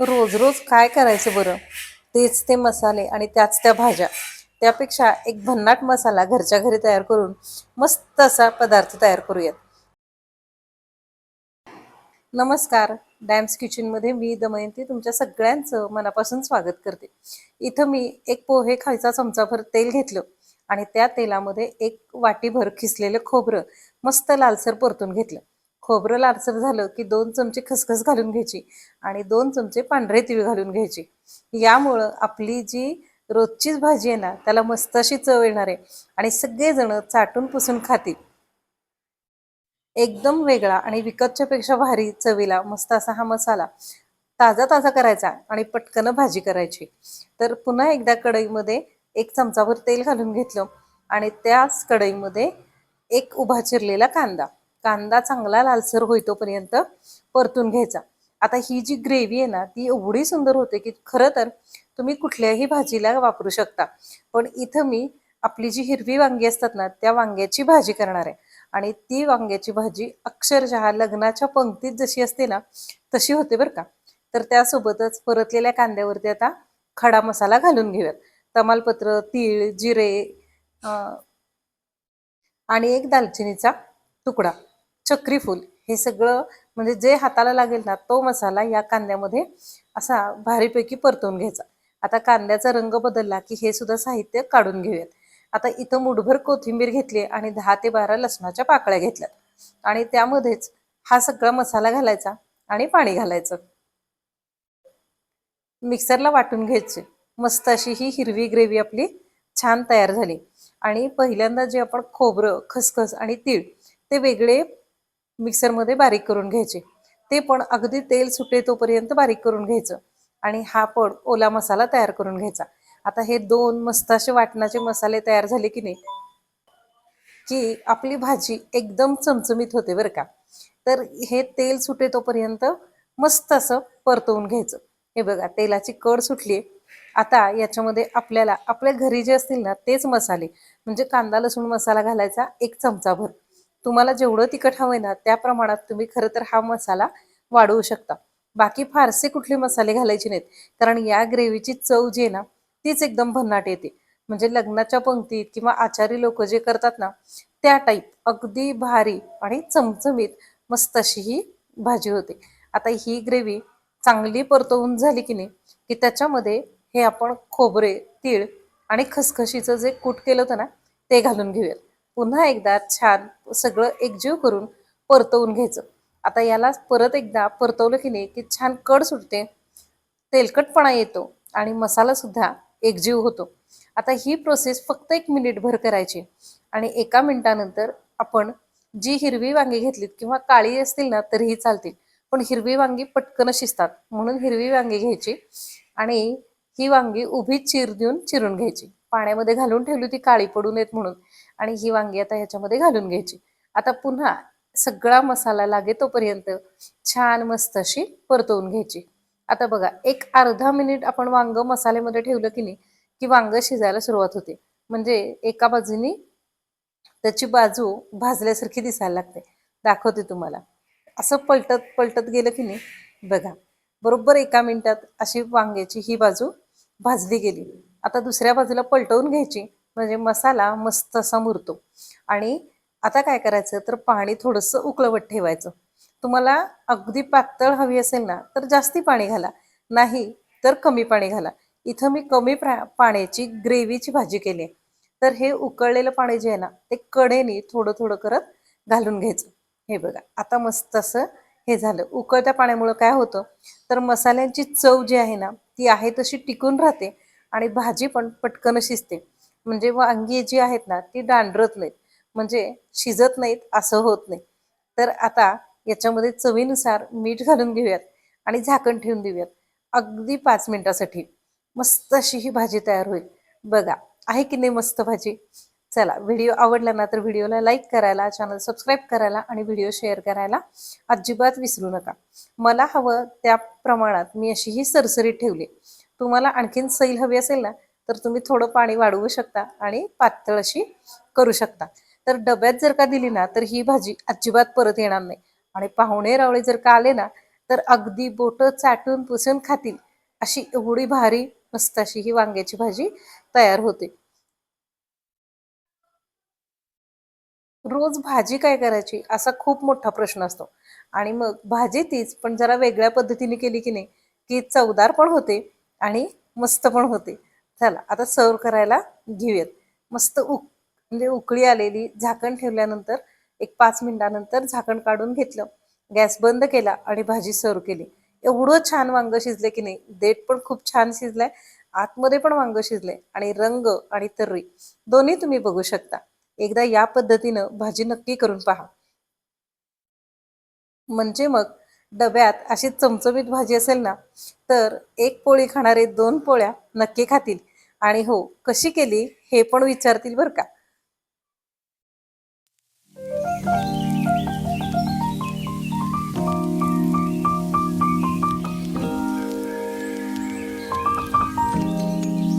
रोज रोज काय करायचं बरं? तेच ते मसाले आणि त्याच त्या भाज्या. त्यापेक्षा एक भन्नाट मसाला घरच्या घरी तयार करून मस्त असा पदार्थ तयार करूयात. नमस्कार. डॅम्स किचनमध्ये मी दमयंती तुमच्या सगळ्यांचं मनापासून स्वागत करते. इथं मी एक पोहे खायचा चमचाभर तेल घेतलं आणि त्या तेलामध्ये एक वाटीभर खिसलेलं खोबरं मस्त लालसर परतून घेतलं. खोबरं लालसर झालं की दोन चमचे खसखस घालून घ्यायची आणि दोन चमचे पांढरे तिळ घालून घ्यायची. यामुळं आपली जी रोजचीच भाजी आहे ना त्याला मस्त अशी चव येणार आहे आणि सगळेजण चाटून पुसून खातील. एकदम वेगळा आणि विकतच्या पेक्षा भारी चवीला मस्त असा हा मसाला ताजा ताजा करायचा आणि पटकन भाजी करायची. तर पुन्हा एकदा कढईमध्ये एक चमचाभर तेल घालून घेतलं आणि त्याच कढईमध्ये एक उभा चिरलेला कांदा. कांदा चांगला लालसर होईतोपर्यंत परतून घ्यायचा. आता ही जी ग्रेव्ही आहे ना ती एवढी सुंदर होते की खरं तर तुम्ही कुठल्याही भाजीला वापरू शकता. पण इथं मी आपली जी हिरवी वांगी असतात ना त्या वांग्याची भाजी करणार आहे. आणि ती वांग्याची भाजी अक्षरशः लग्नाच्या पंक्तीत जशी असते ना तशी होते बरं का. तर त्यासोबतच परतलेल्या कांद्यावरती आता खडा मसाला घालून घेऊयात. तमालपत्र तीळ जिरे आणि एक दालचिनीचा तुकडा. चक्रीफूल. हे सगळं म्हणजे जे हाताला लागेल ना तो मसाला या कांद्यामध्ये असा भारीपैकी परतून घ्यायचा. आता कांद्याचा रंग बदलला की हे सुद्धा साहित्य काढून घेऊयात. आता इथं मुठभर कोथिंबीर घेतली आणि दहा ते बारा लसणाच्या पाकळ्या घेतल्यात. आणि त्यामध्येच हा सगळा मसाला घालायचा आणि पाणी घालायचं. मिक्सरला वाटून घ्यायचे. मस्त अशी ही हिरवी ग्रेव्ही आपली छान तयार झाली. आणि पहिल्यांदा जे आपण खोबरं खसखस आणि तीळ ते वेगळे मिक्सरमध्ये बारीक करून घ्यायचे. ते पण अगदी तेल सुटे तोपर्यंत बारीक करून घ्यायचं. आणि हा पण ओला मसाला तयार करून घ्यायचा. आता हे दोन मस्त असे वाटणाचे मसाले तयार झाले की नाही की आपली भाजी एकदम चमचमीत होते बरं का. तर हे तेल सुटे तोपर्यंत मस्त असं परतवून घ्यायचं. हे बघा तेलाची कड सुटली आता याच्यामध्ये आपल्याला आपल्या घरी जे असतील ना तेच मसाले. म्हणजे कांदा लसूण मसाला घालायचा एक चमचाभर. तुम्हाला जेवढं तिखट हवंय ना त्या प्रमाणात तुम्ही खरं तर हा मसाला वाढवू शकता. बाकी फारसे कुठले मसाले घालायचे नाहीत. कारण या ग्रेव्हीची चव जी आहे ना तीच एकदम भन्नाट येते. म्हणजे लग्नाच्या पंक्तीत किंवा आचारी लोक जे करतात ना त्या टाईप अगदी भारी आणि चमचमीत मस्त अशी ही भाजी होते. आता ही ग्रेव्ही चांगली परतवून झाली की नाही की त्याच्यामध्ये हे आपण खोबरे तीळ आणि खसखशीचं जे कूट केलं होतं ना ते घालून घेऊयात. पुन्हा एकदा छान सगळं एकजीव करून परतवून घ्यायचं. आता याला परत एकदा परतवलं की नाही की छान कड सुटते तेलकटपणा येतो आणि मसाला सुद्धा एकजीव होतो. आता ही प्रोसेस फक्त एक मिनिटभर करायची आणि एका मिनिटानंतर आपण जी हिरवी वांगी घेतलीत किंवा काळी असतील ना तरीही चालतील पण हिरवी वांगी पटकन शिजतात म्हणून हिरवी वांगी घ्यायची आणि ही वांगी उभी चीर देऊन चिरून घ्यायची. पाण्यामध्ये घालून ठेवली ती काळी पडू नयेत म्हणून. आणि ही वांगी आता ह्याच्यामध्ये घालून घ्यायची. आता पुन्हा सगळा मसाला लागे तोपर्यंत छान मस्त अशी परतवून घ्यायची. आता बघा एक अर्धा मिनिट आपण वांग मसाल्यामध्ये ठेवलं की नाही की वांग शिजायला सुरुवात होते. म्हणजे एका बाजूनी त्याची बाजू भाजल्यासारखी दिसायला लागते. दाखवते तुम्हाला. असं पलटत पलटत गेलं की नाही बघा. बरोबर एका मिनिटात अशी वांग्याची ही बाजू भाजली गेली. आता दुसऱ्या बाजूला पलटवून घ्यायची. म्हणजे मसाला मस्त असा मुरतो. आणि आता काय करायचं? तर पाणी थोडंसं उकळवत ठेवायचं. तुम्हाला अगदी पातळ हवी असेल ना तर जास्ती पाणी घाला. नाही तर कमी पाणी घाला. इथं मी कमी प्रा पाण्याची ग्रेव्हीची भाजी केली आहे. तर हे उकळलेलं पाणी जे आहे ना ते कडेने थोडं थोडं करत घालून घ्यायचं. हे बघा आता मस्त असं हे झालं. उकळत्या पाण्यामुळं काय होतं? तर मसाल्यांची चव जी आहे ना ती आहे तशी टिकून राहते आणि भाजी पण पटकन शिजते. म्हणजे वांगी जी आहेत ना ती डांडरत नाहीत. म्हणजे शिजत नाहीत असं होत नाही. तर आता याच्यामध्ये चवीनुसार मीठ घालून घेऊयात आणि झाकण ठेवून देऊयात. अगदी पाच मिनिटासाठी. मस्त अशी ही भाजी तयार होईल. बघा आहे की नाही मस्त भाजी? चला व्हिडिओ आवडला ना तर व्हिडिओला लाईक करायला चॅनल सबस्क्राईब करायला आणि व्हिडिओ शेअर करायला अजिबात विसरू नका. मला हवं त्या प्रमाणात मी अशी ही सरसरीत ठेवली. तुम्हाला आणखीन सैल हवी असेल ना तर तुम्ही थोडं पाणी वाढवू शकता आणि पातळ अशी करू शकता. तर डब्यात जर का दिली ना तर ही भाजी अजिबात परत येणार नाही. आणि पाहुणे रावळे जर का आले ना तर अगदी बोटं चाटून पुसून खातील. अशी एवढी भारी मस्त अशी ही वांग्याची भाजी तयार होते. रोज भाजी काय करायची असा खूप मोठा प्रश्न असतो. आणि मग भाजी तीच पण जरा वेगळ्या पद्धतीने केली की नाही की चवदार पण होते आणि मस्त पण होते. चला आता सर्व करायला घेऊयात. मस्त उक म्हणजे उकळी आलेली झाकण ठेवल्यानंतर एक पाच मिनिटानंतर झाकण काढून घेतलं. गॅस बंद केला आणि भाजी सर्व केली. एवढं छान वांग शिजले की नाही देठ पण खूप छान शिजलाय आतमध्ये पण वांग शिजले आणि रंग आणि तर्री दोन्ही तुम्ही बघू शकता. एकदा या पद्धतीनं भाजी नक्की करून पहा. म्हणजे मग डब्यात अशी चमचमीत भाजी असेल ना तर एक पोळी खाणारे दोन पोळ्या नक्की खातील. आणि हो कशी केली हे पण विचारतील बरं का.